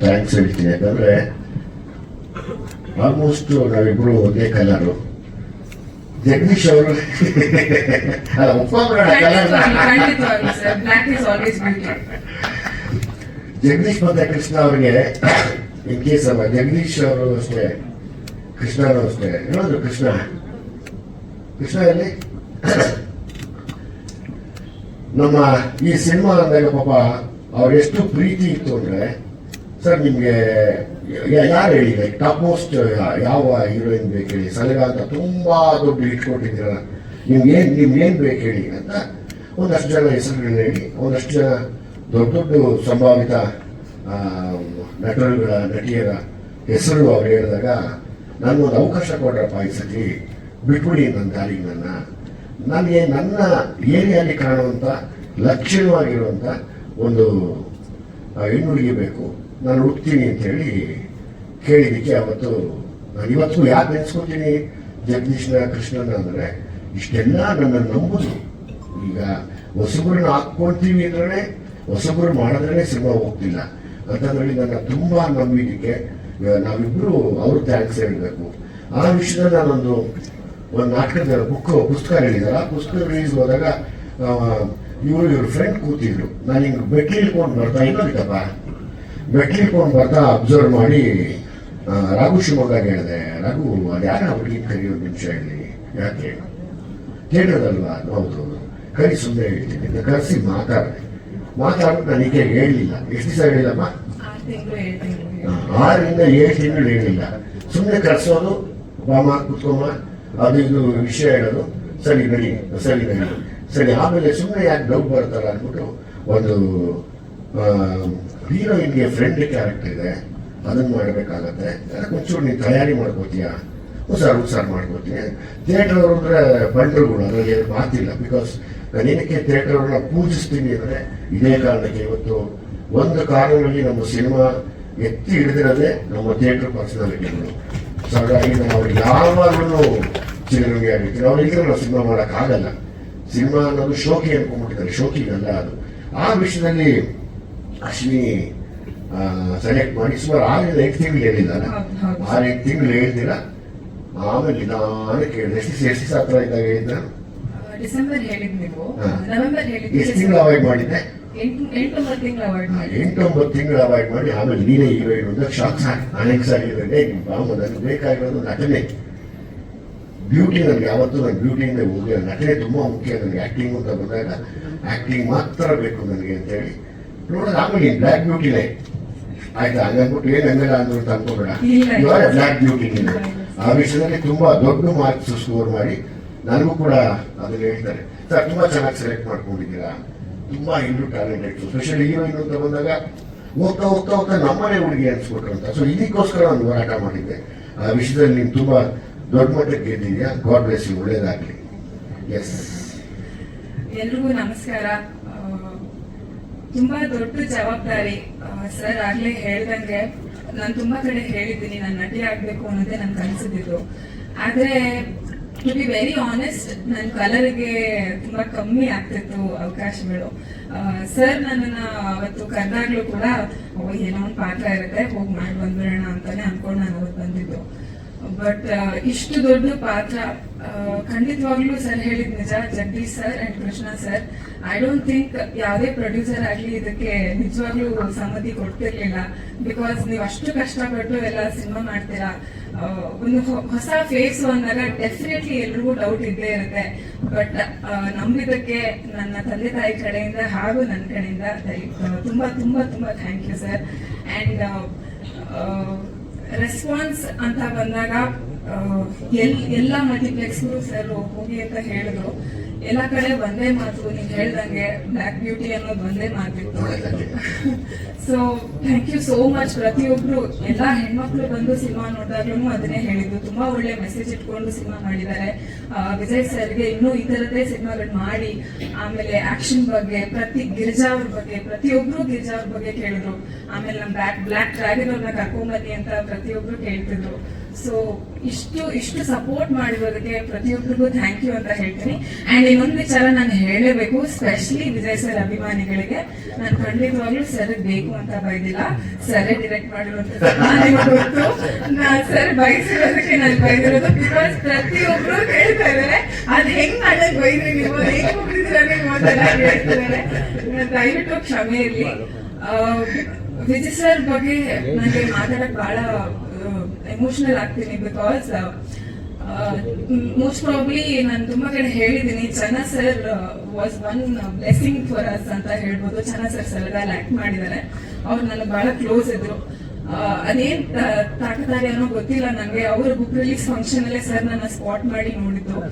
Thanks ಹೇಳ್ತೀನಿ ಯಾಕಂದ್ರೆ almost ನಾವಿಬ್ರು ಒಂದೇ ಕಲರು. ಜಗದೀಶ್ ಅವರು ಅಲ್ಲ ಜಗದೀಶ್ ಮತ್ತೆ ಕೃಷ್ಣ ಅವರಿಗೆ ಇನ್ ಕೇಸ್ ಅಲ್ಲ ಜಗದೀಶ್ ಅವರು ಅಷ್ಟೇ ಕೃಷ್ಣ ಅವರು ಅಷ್ಟೇ. ಹೇಳಿದ್ರು ಕೃಷ್ಣ? ಕೃಷ್ಣ ಎಲ್ಲಿ? ನಮ್ಮ ಈ ಸಿನಿಮಾ ಅಂದಾಗ ಪಾಪ ಅವ್ರ ಎಷ್ಟು ಪ್ರೀತಿ ಇತ್ತು ಅಂದ್ರೆ ಸರ್, ನಿಮಗೆ ಯಾರು ಹೇಳಿ ಟಾಪ್ ಮೋಸ್ಟ್ ಯಾವ ಹೀರೋಯಿನ್ ಬೇಕು ಹೇಳಿ? ಸಲಗ ಅಂತ ತುಂಬಾ ದೊಡ್ಡ ಹಿಟ್ ಕೊಟ್ಟಿದ್ದೀರಲ್ಲ. ನಿಮ್ಗೆ ಏನ್ ನಿಮ್ಗೆ ಏನ್ ಬೇಕು ಹೇಳಿ ಅಂತ ಒಂದಷ್ಟು ಜನ ಹೆಸರುಗಳನ್ನ ಹೇಳಿ, ಒಂದಷ್ಟು ಜನ ದೊಡ್ಡ ದೊಡ್ಡ ಸಂಭಾವಿತ ನಟರುಗಳ, ನಟಿಯರ ಹೆಸರು ಅವ್ರು ಹೇಳಿದಾಗ ನಾನು ಒಂದು ಅವಕಾಶ ಕೊಡ್ರಪ್ಪ ಈ ಸತಿ. ಬಿಟ್ಬಿಡಿ ನನ್ನ ದಾರಿಗೆ ನನ್ನ. ನನಗೆ ನನ್ನ ಏರಿಯಾಲಿ ಕಾಣುವಂಥ ಲಕ್ಷಣವಾಗಿರುವಂಥ ಒಂದು ಹೆಣ್ಣು ಹೆಣ್ಣುಡುಗಿ ಬೇಕು. ನಾನು ಹುಡ್ತೀನಿ ಅಂತ ಹೇಳಿ ಕೇಳಿದ್ದಕ್ಕೆ ಅವತ್ತು ನಾನು ಇವತ್ತು ಯಾಕೆ ನೆನೆಸ್ಕೊತೀನಿ? ಜಗದೀಶ್ನ, ಕೃಷ್ಣನ ಅಂದರೆ ಇಷ್ಟೆಲ್ಲ ನನ್ನನ್ನು ನಂಬುದು. ಈಗ ಹೊಸಬರನ್ನ ಹಾಕ್ಕೊಳ್ತೀವಿ ಅಂದ್ರೆ ಹೊಸಬ್ರು ಮಾಡಿದ್ರೆ ಸಿನಿಮಾ ಹೋಗ್ತಿಲ್ಲ. ಅಂತಂದ್ರಲ್ಲಿ ನನ್ನ ತುಂಬಾ ನಂಬಿಕೆ ನಾವಿಬ್ರು ಅವ್ರು ಥ್ಯಾಂಕ್ಸ್ ಹೇಳ್ಬೇಕು. ಆ ವಿಷಯದ ನಾನೊಂದು ಒಂದು ನಾಟಕದ ಬುಕ್ ಪುಸ್ತಕ ಹೇಳಿದಾರೆ. ಆ ಪುಸ್ತಕ ರಿಲೀಸ್ ಹೋದಾಗ ಇವರು ಇವ್ರ ಫ್ರೆಂಡ್ ಕೂತಿದ್ರು. ನಾನು ಹಿಂಗೆ ಬೆಟ್ಲಿ ಇಟ್ಕೊಂಡು ಬರ್ತಾ ಇನ್ನೊಂದಪ್ಪ ಬೆಟ್ಲಿ ಫೋನ್ ಬರ್ತಾ ಅಬ್ಸರ್ವ್ ಮಾಡಿ ರಘು ಶಿವಮೊಗ್ಗ ಹೇಳಿದೆ ರಘು ಅದು ಯಾರ ಹುಡುಗಿ ಕರೆಯೋದು ನಿಮಿಷ ಹೇಳಿ ಯಾಕೆ? ಕೇಳೋದಲ್ವಾ ಹೌದು. ಕರಿ ಸುಮ್ಮನೆ ಹೇಳ್ತೀನಿ. ಅಂತ ಕರೆಸಿ ಮಾತಾಡಿದೆ ಮಾತಾಡ್ಬಿಟ್ಟು ನನಗೆ ಹೇಳಿಲ್ಲ. ಎಷ್ಟು ದಿವಸ ಹೇಳಿಲ್ಲಮ್ಮ? ಆರರಿಂದ ಏಳು ತಿಂಗಳು ಹೇಳಿಲ್ಲ. ಸುಮ್ಮನೆ ಕರೆಸೋದು ಬಾಮ ಕುತ್ಕೊಮ್ಮ ಅದು ಇದು ವಿಷಯ ಹೇಳೋದು. ಸರಿ ನಡಿ ಸರಿ ನಡಿ. ಸರಿ ಆಮೇಲೆ ಸುಮ್ಮನೆ ಯಾಕೆ ಡೌಟ್ ಬರ್ತಾರ ಅಂದ್ಬಿಟ್ಟು ಒಂದು ಹೀರೋಯಿನ್ಗೆ ಫ್ರೆಂಡ್ಲಿ ಕ್ಯಾರೆಕ್ಟರ್ ಇದೆ. ಅದನ್ನು ಮಾಡಬೇಕಾಗತ್ತೆ. ಅದಕ್ಕೆ ಒಂಚೂರು ನೀನು ತಯಾರಿ ಮಾಡ್ಕೋತೀಯಾ? ಹುಷಾರು ಹುಷಾರು ಮಾಡ್ಕೋತೀನಿ. ಥಿಯೇಟರ್ ಅವರು ಅಂದ್ರೆ ಬಂಡರುಗಳು ಅದರಲ್ಲಿ ಮಾತಿಲ್ಲ. ಬಿಕಾಸ್ ನಾನು ಏನಕ್ಕೆ ಥಿಯೇಟರ್ ಅವ್ರನ್ನ ಪೂಜಿಸ್ತೀನಿ ಅಂದ್ರೆ ಇದೇ ಕಾರಣಕ್ಕೆ ಇವತ್ತು ಒಂದು ಕಾರಣದಲ್ಲಿ ನಮ್ಮ ಸಿನಿಮಾ ಎತ್ತಿ ಹಿಡಿದಿರೋದೇ ನಮ್ಮ ಥಿಯೇಟರ್ ಪರ್ಸನಾಲಿಟಿಗಳು ಸೊ ಹಾಗಾಗಿ ನಾವು ಅವ್ರಿಗೆ ಯಾವಾಗಲೂ ಚಿರಋಣಿ ಆಗಿರ್ತೀವಿ ಅವ್ರಿದ್ರೆ ನಾವು ಸಿನಿಮಾ ಮಾಡೋಕ್ಕಾಗಲ್ಲ. ಸಿನಿಮಾ ಅನ್ನೋದು ಶೋಕಿ ಅನ್ಕೊಂಡ್ಬಿಟ್ಟಿದ್ದಾರೆ. ಶೋಕಿಗಲ್ಲ ಅದು. ಆ ವಿಷಯದಲ್ಲಿ ಅಶ್ವಿನಿ ಸೆಲೆಕ್ಟ್ ಮಾಡಿ. ಸುಮಾರು ಆರಿಂದ ಎಂಟು ತಿಂಗಳು ಹೌದು. ಆರು ಎಂಟು ತಿಂಗಳು ಹೇಳ್ತೀರ ಆಮೇಲೆ ನಿಧಾನ ಕೇಳಿದೆ ಎಷ್ಟು ಎಷ್ಟು ಸಾಕ್ರ ಹತ್ರ ಇದ್ದಾಗ ಹೇಳಿದ್ದ ಡಿಸೆಂಬರ್ ಹೇಳಿದ್ ನೀವು. ನವೆಂಬರ್ ಎಷ್ಟು ತಿಂಗಳು ಅವಾಯ್ಡ್ ಮಾಡಿದ್ದೆ? ಎಂಟು ಎಂಟು ಒಂಬತ್ತು ತಿಂಗಳು ಅವಾಯ್ಡ್ ಮಾಡಿ ಎಂಟೊಂಬತ್ತು ತಿಂಗಳು ಅವಾಯ್ಡ್ ಮಾಡಿ ಆಮೇಲೆ ನೀನೇ ಹೀರೋಯಿನ್ ಅಂತ ಶಾಕ್ ಸಾಕು ಅನೇಕ ಆಗಿದ್ರೆ ಬಾಮ ನನಗೆ ಬೇಕಾಗಿರೋದು ನಟನೆ. ಬ್ಯೂಟಿ ನನಗೆ ಯಾವತ್ತೂ ನನ್ನ ಬ್ಯೂಟಿಯಿಂದ ಹೋಗಿ ನಟನೆ ತುಂಬಾ ಮುಖ್ಯ. ನನಗೆ ಆಕ್ಟಿಂಗ್ ಅಂತ ಬಂದಾಗ ಆಕ್ಟಿಂಗ್ ಮಾತ್ರ ಬೇಕು ನನಗೆ ಅಂತ ನೋಡೋದು ಬ್ಲಾಕ್ ಬ್ಲ್ಯಾಕ್ ಬ್ಯೂಟಿಲೇ ಆಯ್ತಾ? ಹಂಗಂದ್ಬಿಟ್ಟು ಏನ್ ಹಂಗಲ್ಲ ಅಂದ್ಬಿಟ್ಟು ಅನ್ಕೋಬೇಡ. ಇವಾಗ ಬ್ಲ್ಯಾಕ್ ಬ್ಯೂಟಿ ಇದೆ ಆ ವಿಷಯದಲ್ಲಿ ತುಂಬಾ ದೊಡ್ಡ ಮಾರ್ಕ್ಸ್ ಸ್ಕೋರ್ ಮಾಡಿ ನನಗೂ ಕೂಡ ಅದನ್ನ ಹೇಳ್ತಾರೆ. ಸರ್ ತುಂಬಾ ಚೆನ್ನಾಗಿ ಸೆಲೆಕ್ಟ್ ಮಾಡ್ಕೊಂಡಿದ್ದೀರಾ? ತುಂಬಾ ಹಿಂದೂ ಟ್ಯಾಲೆಂಟೆಡ್ ಸ್ಪೆಷಲಿ ಹೀರೋಯಿನ್ ಅಂತ ಬಂದಾಗ ಹೋಗ್ತಾ ಹೋಗ್ತಾ ಹೋಗ್ತಾ ನಮ್ಮನೆ ಹುಡುಗಿ ಅನ್ಸ್ಬಿಟ್ರು ಅಂತ. ಸೊ ಇದಕ್ಕೋಸ್ಕರ ನಾನು ಹೋರಾಟ ಮಾಡಿದ್ದೆ. ಆ ವಿಷಯದಲ್ಲಿ ನೀನು ತುಂಬಾ ದೊಡ್ಡ ಮಟ್ಟಕ್ಕೆ ಗೆದ್ದಿದ್ಯಾ ಗಾಡ್ ಬ್ಲೆಸ್ ಯು ಒಳ್ಳೇದಾಗ್ಲಿ. ಎಸ್ ಎಲ್ರಿಗೂ ನಮಸ್ಕಾರ. ತುಂಬಾ ದೊಡ್ಡ ಜವಾಬ್ದಾರಿ ಸರ್ ಆಗ್ಲೇ ಹೇಳ್ದಂಗೆ ನಾನು ತುಂಬಾ ಕಡೆ ಹೇಳಿದ್ದೀನಿ, ನಾನು ನಟಿ ಆಗ್ಬೇಕು ಅನ್ನೋದೇ ನನ್ ಕನ್ಸಿದ್ದು ಆದ್ರೆ ಟು ಬಿ ವೆರಿ ಆನೆಸ್ಟ್ ನನ್ನ ಕಲರ್ಗೆ ತುಂಬಾ ಕಮ್ಮಿ ಆಗ್ತಿತ್ತು ಅವಕಾಶಗಳು. ಸರ್ ನನ್ನನ್ನ ಅವತ್ತು ಕರೆದಾಗ್ಲೂ ಕೂಡ ಏನೋ ಒಂದು ಪಾತ್ರ ಇರುತ್ತೆ, ಹೋಗಿ ಮಾಡಿ ಬಂದ್ಬಿಡೋಣ ಅಂತಾನೆ ಅನ್ಕೊಂಡು ನಾನು ಅವತ್ತು ಬಂದಿದ್ದು. ಬಟ್ ಇಷ್ಟು ದೊಡ್ಡ ಪಾತ್ರ ಆ, ಖಂಡಿತವಾಗ್ಲೂ ಸರ್ ಹೇಳಿದ್ ನಿಜ Jagadish sir and Krishna sir I don't think ಯಾವುದೇ ಪ್ರೊಡ್ಯೂಸರ್ ಆಗಲಿ ಇದಕ್ಕೆ ನಿಜವಾಗ್ಲೂ ಸಮ್ಮತಿ ಕೊಡ್ತಿರ್ಲಿಲ್ಲ. ಬಿಕಾಸ್ ನೀವು ಅಷ್ಟು ಕಷ್ಟಪಟ್ಟು ಎಲ್ಲ ಸಿನಿಮಾ ಮಾಡ್ತೀರಾ ಒಂದು ಹೊಸ ಫೇಸ್ ಅಂದಾಗ ಡೆಫಿನೆಟ್ಲಿ ಎಲ್ರಿಗೂ ಡೌಟ್ ಇದ್ದೇ ಇರುತ್ತೆ. ಬಟ್ ನಂಬಿದಕ್ಕೆ ನನ್ನ ತಂದೆ ತಾಯಿ ಕಡೆಯಿಂದ ಹಾಗೂ ನನ್ನ ಕಡೆಯಿಂದ ತುಂಬಾ ತುಂಬಾ ತುಂಬಾ thank you sir and response ಅಂತ ಬಂದಾಗ ಎಲ್ಲ ಮಲ್ಟಿಪ್ಲೆಕ್ಸ್ಗೂ ಸರ್ ಹೋಗಿ ಅಂತ ಹೇಳಿದ್ರು. ಎಲ್ಲ ಕಡೆ ಒಂದೇ ಮಾತು, ನೀವು ಹೇಳ್ದಂಗೆ ಬ್ಲ್ಯಾಕ್ ಬ್ಯೂಟಿ ಅನ್ನೋದು ಒಂದೇ ಮಾತಿತ್ತು so thank you so much ಪ್ರತಿಯೊಬ್ರು, ಎಲ್ಲ ಹೆಣ್ಮಕ್ಳು ಬಂದು ಸಿನಿಮಾ ನೋಡಿದಾಗ್ಲೂ ಅದನ್ನೇ ಹೇಳಿದ್ದು. ತುಂಬಾ ಒಳ್ಳೆ ಮೆಸೇಜ್ ಇಟ್ಕೊಂಡು ಸಿನಿಮಾ ಮಾಡಿದ್ದಾರೆ. ವಿಜಯ್ ಸರ್ಗೆ ಇನ್ನೂ ಈ ತರದೇ ಸಿನಿಮಾಗಳು ಮಾಡಿ, ಆಮೇಲೆ ಆಕ್ಷನ್ ಬಗ್ಗೆ, ಪ್ರತಿ ಗಿರಿಜಾ ಅವ್ರ ಬಗ್ಗೆ, ಪ್ರತಿಯೊಬ್ರು ಗಿರಿಜಾ ಅವ್ರ ಬಗ್ಗೆ ಕೇಳಿದ್ರು. ಆಮೇಲೆ ನಮ್ ಬ್ಲಾಕ್ ಬ್ಲಾಕ್ ಡ್ರ್ಯಾಗನ್ ಅವ್ರನ್ನ ಕರ್ಕೊಂಬನ್ನಿ ಅಂತ ಪ್ರತಿಯೊಬ್ರು ಕೇಳ್ತಿದ್ರು. ಸೊ ಇಷ್ಟು ಇಷ್ಟು ಸಪೋರ್ಟ್ ಮಾಡಿರೋದಕ್ಕೆ ಪ್ರತಿಯೊಬ್ಬರಿಗೂ ಥ್ಯಾಂಕ್ ಯು ಅಂತ ಹೇಳ್ತೀನಿ. ಅಂಡ್ ಇನ್ನೊಂದು ವಿಚಾರ ನಾನು ಹೇಳಲೇಬೇಕು ಸ್ಪೆಷಲಿ ವಿಜಯ್ ಸರ್ ಅಭಿಮಾನಿಗಳಿಗೆ ನಾನು ಖಂಡಿತವಾಗ್ಲೂ ಸರ್ ಬೇಕು ಅಂತ ಬೈದಿಲ್ಲ. ಸರ್ ಡಿರೆಕ್ಟ್ ಮಾಡಿರುವಂತ ನಾನು ಸರ್ ಬಯಸಿರೋದಕ್ಕೆ ನಾನು ಬೈದಿರೋದು ಬಿಕಾಸ್ ಪ್ರತಿಯೊಬ್ರು ಕೇಳ್ತಾ ಇದಾರೆ ಅದ್ ಹೆಂಗ್ ಮಾಡಕ್ ಬೈದ್ರಿ ನೀವು? ಹೆಂಗ್ ದಯವಿಟ್ಟು ಕ್ಷಮೆ ಇರ್ಲಿ. ವಿಜಯ್ ಸರ್ ಬಗ್ಗೆ ನನಗೆ ಮಾತಾಡಕ್ ಬಹಳ ಎಮೋಷನಲ್ ಆಗ್ತೀನಿ ಬಿಕಾಸ್ ಮೋಸ್ಟ್ ಪ್ರಾಬ್ಲಿ ನಾನು ತುಂಬಾ ಕಡೆ ಹೇಳಿದ್ದೀನಿ Channa sir was one blessing for us ಅಂತ ಹೇಳ್ಬೋದು. ಚನ್ನ ಸರ್ ಸಲಗಾಲ್ ಆಕ್ಟ್ ಮಾಡಿದ್ದಾರೆ. ಅವ್ರು ನನಗೆ ಬಹಳ ಕ್ಲೋಸ್ ಇದ್ರು. ಆ, ಅದೇನ್ ತಾಕತಾರೆ ಅನ್ನೋ ಗೊತ್ತಿಲ್ಲ ನನಗೆ ಅವ್ರ ಬುಕ್ ರಿಲೀಸ್ ಫಂಕ್ಷನ್ ಅಲ್ಲೇ ಸರ್ ನನ್ನ ಸ್ಪಾಟ್ ಮಾಡಿ ನೋಡಿದ್ರು.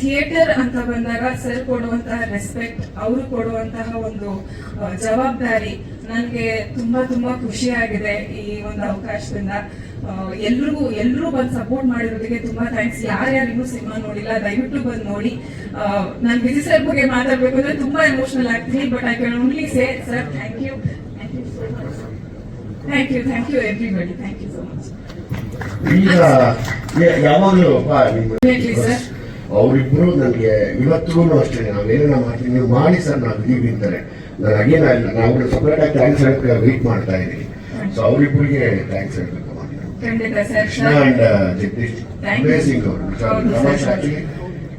ಥಿಯೇಟರ್ ಅಂತ ಬಂದಾಗ ಸರ್ ಕೊಡುವಂತಹ ರೆಸ್ಪೆಕ್ಟ್ ಅವರು ಕೊಡುವಂತಹ ಒಂದು ಜವಾಬ್ದಾರಿ ನನಗೆ ತುಂಬಾ ತುಂಬಾ ಖುಷಿಯಾಗಿದೆ ಈ ಒಂದು ಅವಕಾಶದಿಂದ. ಎಲ್ರಿಗೂ ಎಲ್ರೂ ಬಂದು ಸಪೋರ್ಟ್ ಮಾಡಿರೋದಕ್ಕೆ ತುಂಬಾ ಥ್ಯಾಂಕ್ಸ್ ಯಾರ್ಯಾರಿಗೂ ಸಿನಿಮಾ ನೋಡಿಲ್ಲ ದಯವಿಟ್ಟು ಬಂದು ನೋಡಿ. ನಾನು ವಿಜಯ್ ಸರ್ ಬಗ್ಗೆ ಮಾತಾಡ್ಬೇಕು ಅಂದ್ರೆ ತುಂಬಾ ಎಮೋಷನಲ್ ಆಗ್ತೀನಿ but I can only say sir thank you thank you so much thank you thank you everybody thank you so much ಈಗ ಯಾವಾಗಲೂ ಸರ್ ಅವರಿಬ್ರು ನನಗೆ ಇವತ್ತಿಗೂ ಅಷ್ಟೇ ನಾವೇನೋ ಮಾಡ್ತೀವಿ ನೀವು ಮಾಡಿ ಸರ್ ನಾವು ಇದೀವಿ ಅಂತಾರೆ. ನಾನು ಅಗೇನ ನಾವು ಸಪ್ರೇಟ್ ಆಗಿ ಥ್ಯಾಂಕ್ಸ್ ಹೇಳಕ್ಕೆ ವೇಟ್ ಮಾಡ್ತಾ ಇದ್ದೀನಿ ಸೊ ಅವರಿಬ್ಬರಿಗೆ ಥ್ಯಾಂಕ್ಸ್ ಹೇಳಬೇಕು Krishna and Jagadish Thank you. Amazing ಅವರು.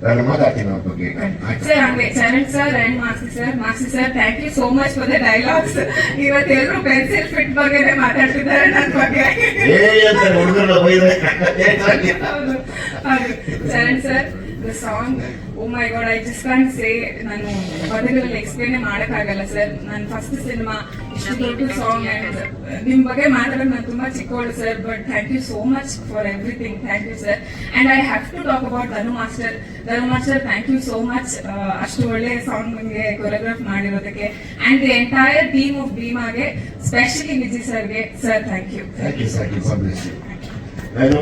ನಾನು ಮಾತಾಡ್ತೀನಿ ಅವ್ರ ಬಗ್ಗೆ. ಸರ್ ಹಂಗೆ Charan sir and Masi sir Masi sir thank you so much for the dialogues ಇವತ್ತೆಲ್ಲರೂ pencil fit ಬಗ್ಗೆನೇ ಮಾತಾಡ್ತಿದ್ದಾರೆ ನನ್ನ ಬಗ್ಗೆ. Charan sir. The song oh my God I just can say ನಾನು ಪದಗಳಲ್ಲಿ ಎಕ್ಸ್ಪ್ಲೇನ್ ಮಾಡಕ್ಕಾಗಲ್ಲ ಸರ್ ನನ್ನ ಫಸ್ಟ್ ಸಿನಿಮಾ ಇಷ್ಟು ದೊಡ್ಡ ಸಾಂಗ್ ಅಂಡ್ ನಿಮ್ ಬಗ್ಗೆ ಮಾತಾಡೋದು ನಾನು ತುಂಬಾ ಚಿಕ್ಕವಳು sir but thank you so much for everything thank you sir and I have to talk about Dhanu master Dhanu master thank you so much ಅಷ್ಟು ಒಳ್ಳೆ ಸಾಂಗ್ ನಿಮಗೆ choreograph ಮಾಡಿರೋದಕ್ಕೆ. And the entire team of ಭೀಮಾಗೆ specially Vijay ಸರ್ಗೆ sir thank you thank you sir you